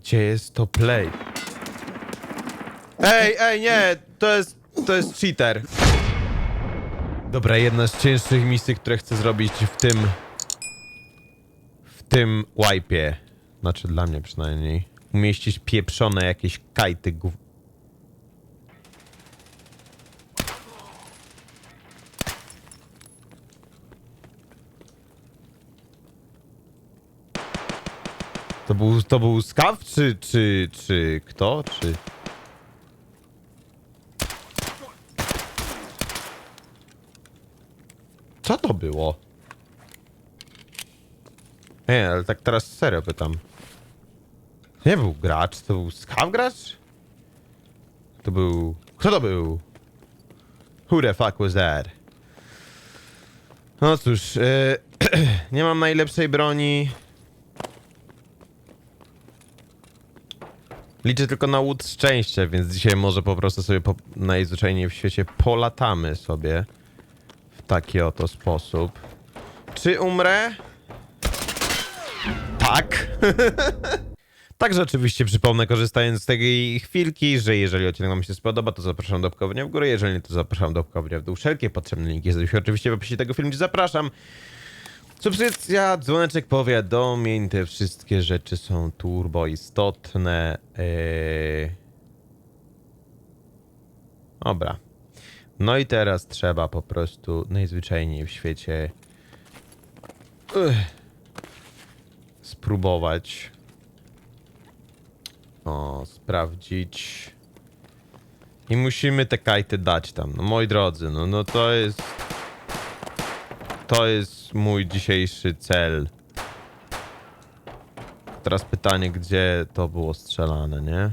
Gdzie jest to play? Ej, ej, nie! To jest, to jest cheater. Dobra, jedna z cięższych misji, które chcę zrobić w tym... W tym wipe'ie. Znaczy dla mnie przynajmniej. Umieścić pieprzone jakieś kajty gów... To był, to był skaw, czy, czy, czy kto, czy... Co to było? Nie, ale tak teraz serio pytam. Nie był gracz, to był skaw gracz? To był... Kto to był? Who the fuck was that? No cóż, e, nie mam najlepszej broni. Liczę tylko na łód szczęścia, więc dzisiaj może po prostu sobie po, najzwyczajniej w świecie polatamy sobie w taki oto sposób. Czy umrę? Tak. Także oczywiście przypomnę, korzystając z tej chwilki, że jeżeli odcinek Wam się spodoba, to zapraszam do łapkowania w górę, jeżeli nie, to zapraszam do łapkowania w dół. Wszelkie potrzebne linki znajdują się oczywiście w opisie tego filmu, zapraszam. Subskrypcja, dzwoneczek, powiadomień, te wszystkie rzeczy są turbo istotne. Yy... Dobra. No i teraz trzeba po prostu najzwyczajniej w świecie Ugh. spróbować o, sprawdzić. I musimy te kajty dać tam. No moi drodzy, no, no to jest to jest mój dzisiejszy cel. Teraz pytanie, gdzie to było strzelane, nie?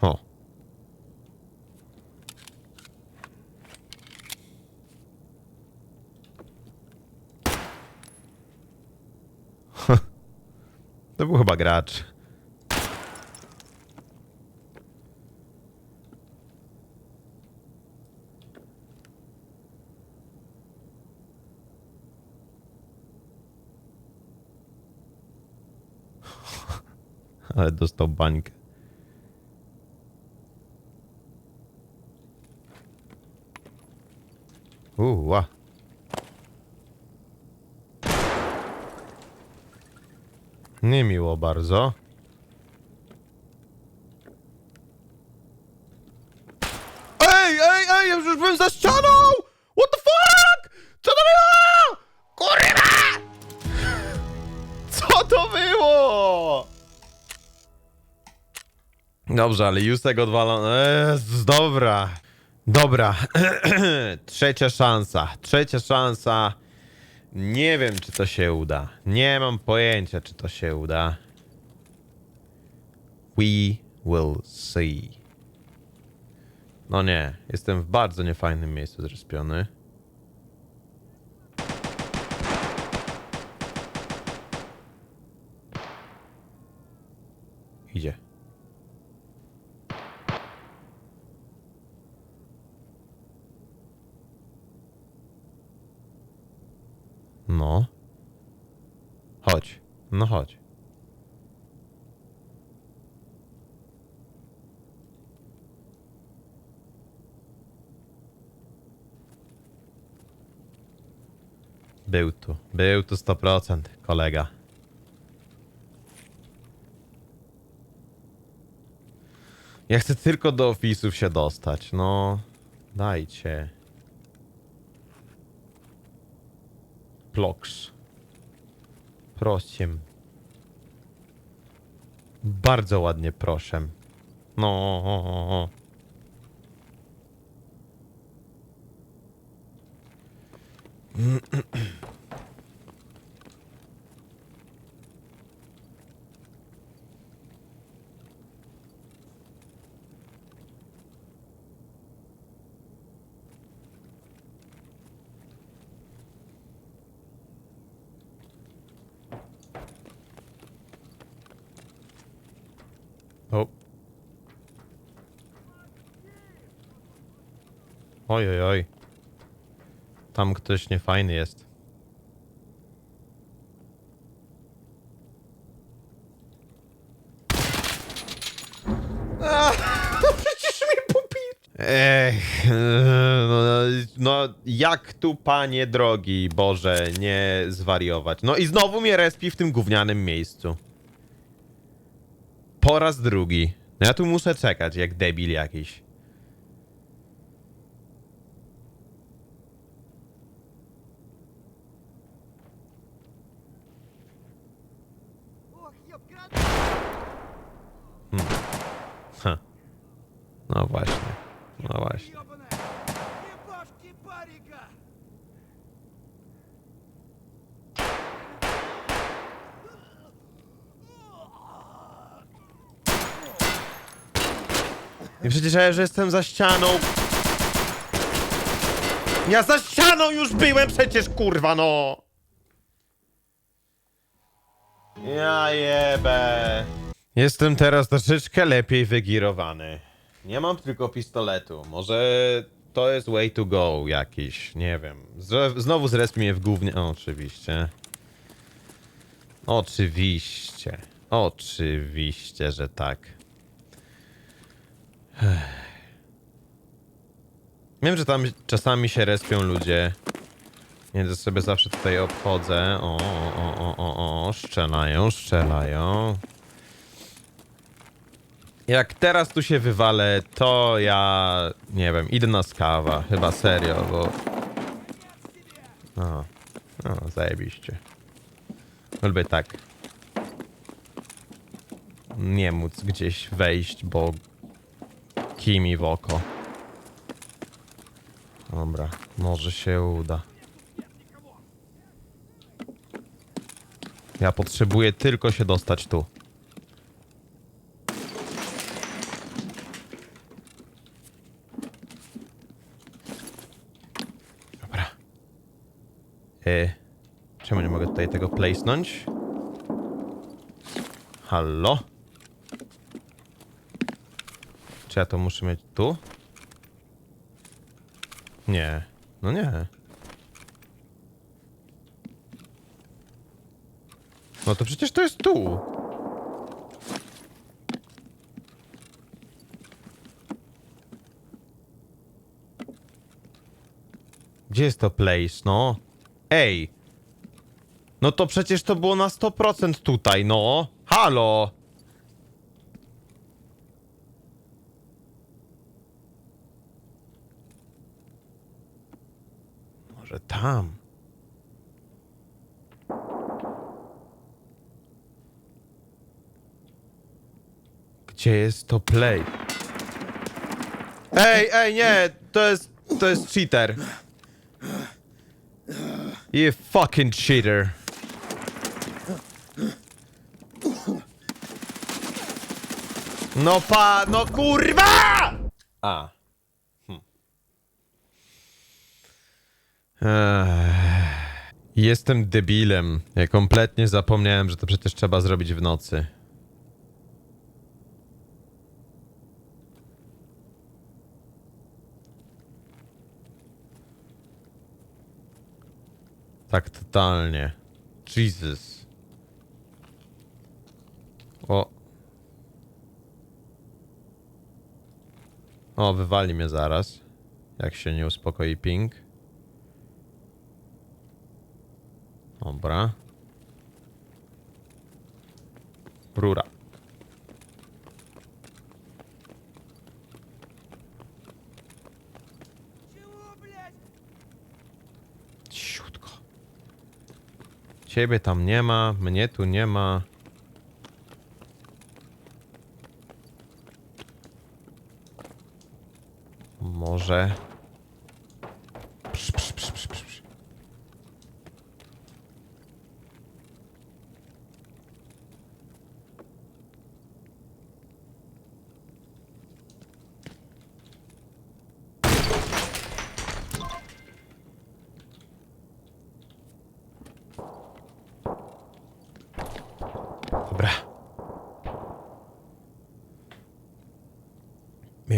O. To był chyba gracz. Ale dostał bańkę. Niemiło bardzo. Ej, ej, ej, ja już byłem za ścianą! What the fuck? Co to było? Kurwa! Co to było? Dobrze, ale Jusek odwalony. Jezus, dobra. Dobra. Trzecia szansa. Trzecia szansa. Nie wiem, czy to się uda. Nie mam pojęcia, czy to się uda. We will see. No nie, jestem w bardzo niefajnym miejscu zrespiony. Idzie. No. Chodź. No chodź. Był tu. Był tu 100%, kolega. Ja chcę tylko do opisów się dostać. No, dajcie. Ploks. Proszę. Bardzo ładnie, proszę. No. Oj, oj, oj. Tam ktoś niefajny jest. A, przecież mnie popi... Ech, no, no jak tu, panie drogi, Boże, nie zwariować. No i znowu mnie respi w tym gównianym miejscu. Po raz drugi. No ja tu muszę czekać, jak debil jakiś. No właśnie, no właśnie. I przecież ja że jestem za ścianą. Ja za ścianą już byłem przecież, kurwa, no! Ja jebę. Jestem teraz troszeczkę lepiej wygirowany. Nie mam tylko pistoletu. Może to jest way to go jakiś, nie wiem. Znowu zrespi mnie w gównie. O, oczywiście. Oczywiście. Oczywiście, że tak. Wiem, że tam czasami się respią ludzie. Więc sobie zawsze tutaj obchodzę. O, o, o, o, o, szczelają, szczelają. Jak teraz tu się wywalę, to ja nie wiem, idę na skawa. Chyba serio, bo. O, o zajebiście. Lubię tak. Nie móc gdzieś wejść, bo kimi w oko. Dobra, może się uda. Ja potrzebuję tylko się dostać tu. Dobra. E, czemu nie mogę tutaj tego placenąć? Czy ja to muszę mieć tu? Nie. No nie. No to przecież to jest tu. Gdzie jest to place, no? Ej! No to przecież to było na 100% tutaj, no! Halo! Może tam? Gdzie jest to play? Ej, ej, nie! To jest, to jest cheater. You fucking cheater. No pa, no kurwa! A. Hm. Ech. Jestem debilem. Ja kompletnie zapomniałem, że to przecież trzeba zrobić w nocy. Tak totalnie. Jesus. O. O, wywali mnie zaraz. Jak się nie uspokoi ping. Dobra. Rura. Ciebie tam nie ma, mnie tu nie ma. Może.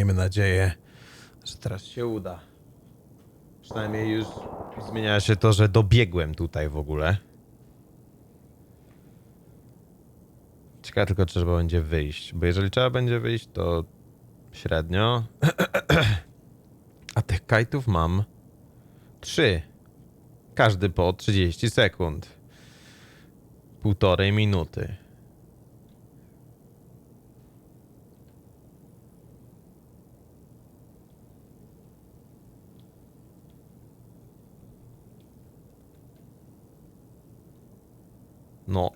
Miejmy nadzieję, że teraz się uda. Przynajmniej już zmienia się to, że dobiegłem tutaj w ogóle. Ciekawe tylko, czy trzeba będzie wyjść, bo jeżeli trzeba będzie wyjść, to średnio. A tych kajtów mam trzy. Każdy po 30 sekund. Półtorej minuty. No.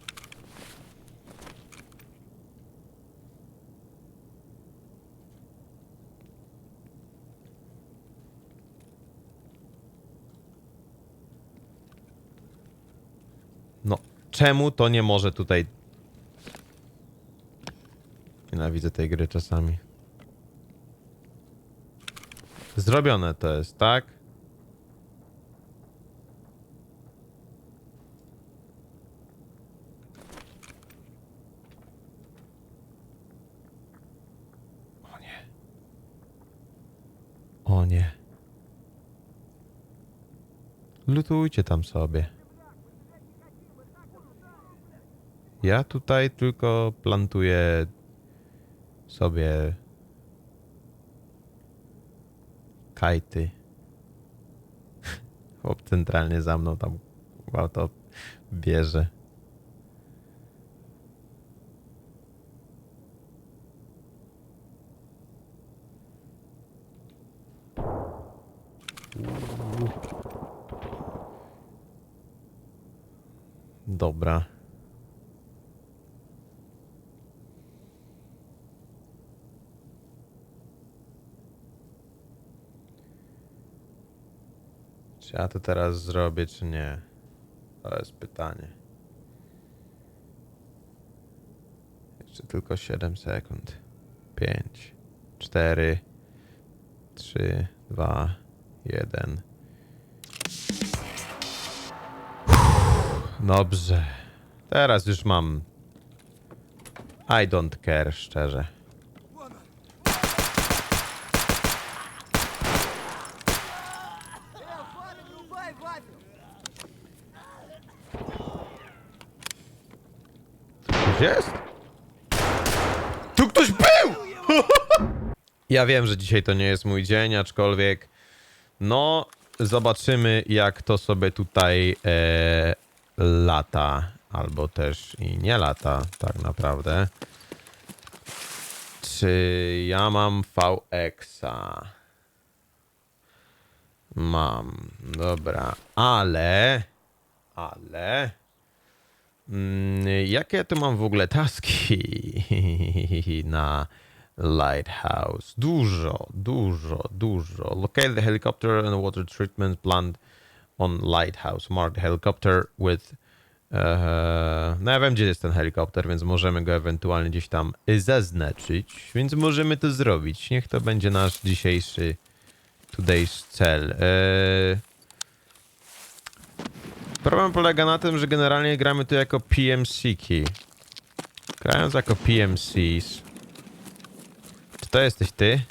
No, czemu to nie może tutaj... Nienawidzę tej gry czasami. Zrobione to jest, tak? O nie. O nie. Lutujcie tam sobie. Ja tutaj tylko plantuję sobie kajty. Chłop centralnie za mną tam chyba to bierze. Dobra. Czy ja to teraz zrobię, czy nie? To jest pytanie. Jeszcze tylko 7 sekund. 5, 4, 3, 2, 1. Dobrze. Teraz już mam. I don't care, szczerze. Ktoś jest? Tu ktoś był! ja wiem, że dzisiaj to nie jest mój dzień, aczkolwiek... No, zobaczymy, jak to sobie tutaj e, lata, albo też i nie lata tak naprawdę. Czy ja mam VX-a? Mam, dobra, ale, ale... Mm, Jakie ja tu mam w ogóle taski na Lighthouse? Dużo, dużo, dużo. Locate the helicopter and water treatment plant on Lighthouse. Mark the helicopter with... e, no ja wiem, gdzie jest ten helikopter, więc możemy go ewentualnie gdzieś tam zaznaczyć. Więc możemy to zrobić. Niech to będzie nasz dzisiejszy today's cel. E, Problem polega na tym, że generalnie gramy tu jako PMC-ki. Grając jako PMCs. Czy to jesteś ty?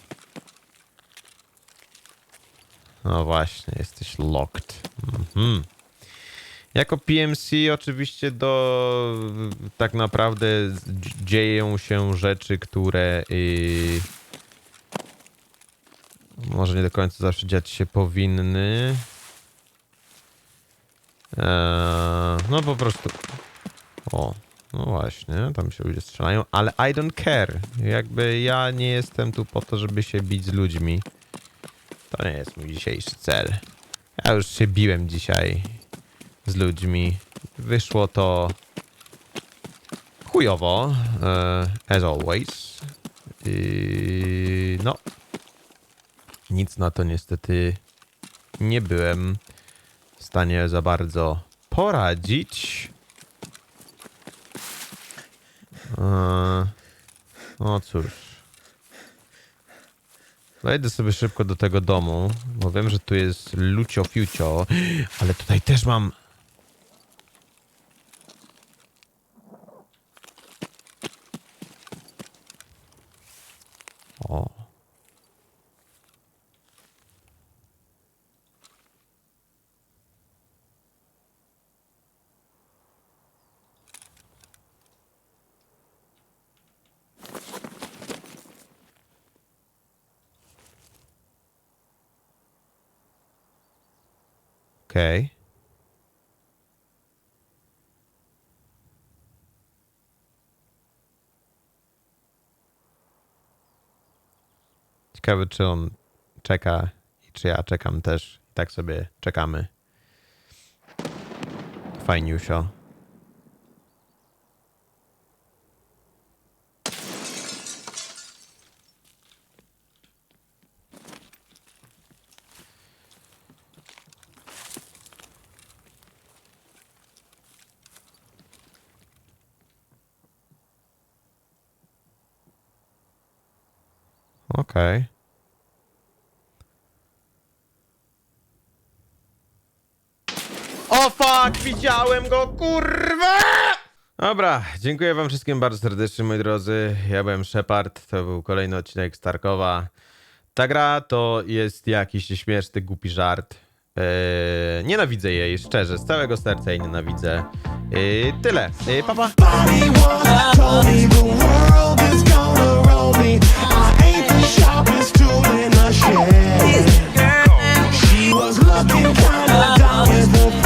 No właśnie, jesteś locked. Mhm. Jako PMC oczywiście do tak naprawdę dz- dzieją się rzeczy, które yy, może nie do końca zawsze dziać się powinny. Eee, no po prostu. O, no właśnie, tam się ludzie strzelają, ale I don't care. Jakby ja nie jestem tu po to, żeby się bić z ludźmi. To nie jest mój dzisiejszy cel. Ja już się biłem dzisiaj z ludźmi. Wyszło to chujowo, e, as always. I no, nic na to niestety nie byłem w stanie za bardzo poradzić. Eee, No cóż. Wejdę sobie szybko do tego domu, bo wiem, że tu jest lucio fiucio, ale tutaj też mam... Okej. Ciekawy, czy on czeka i czy ja czekam też. Tak sobie czekamy. Fajniusio. Okej. O fuck, widziałem go, kurwa! Dobra, dziękuję wam wszystkim bardzo serdecznie, moi drodzy. Ja byłem Shepard, to był kolejny odcinek Starkowa. Ta gra to jest jakiś śmieszny, głupi żart. Eee, nienawidzę jej, szczerze, z całego serca jej nienawidzę. Eee, tyle. Eee, papa. Body She was looking kinda dumb.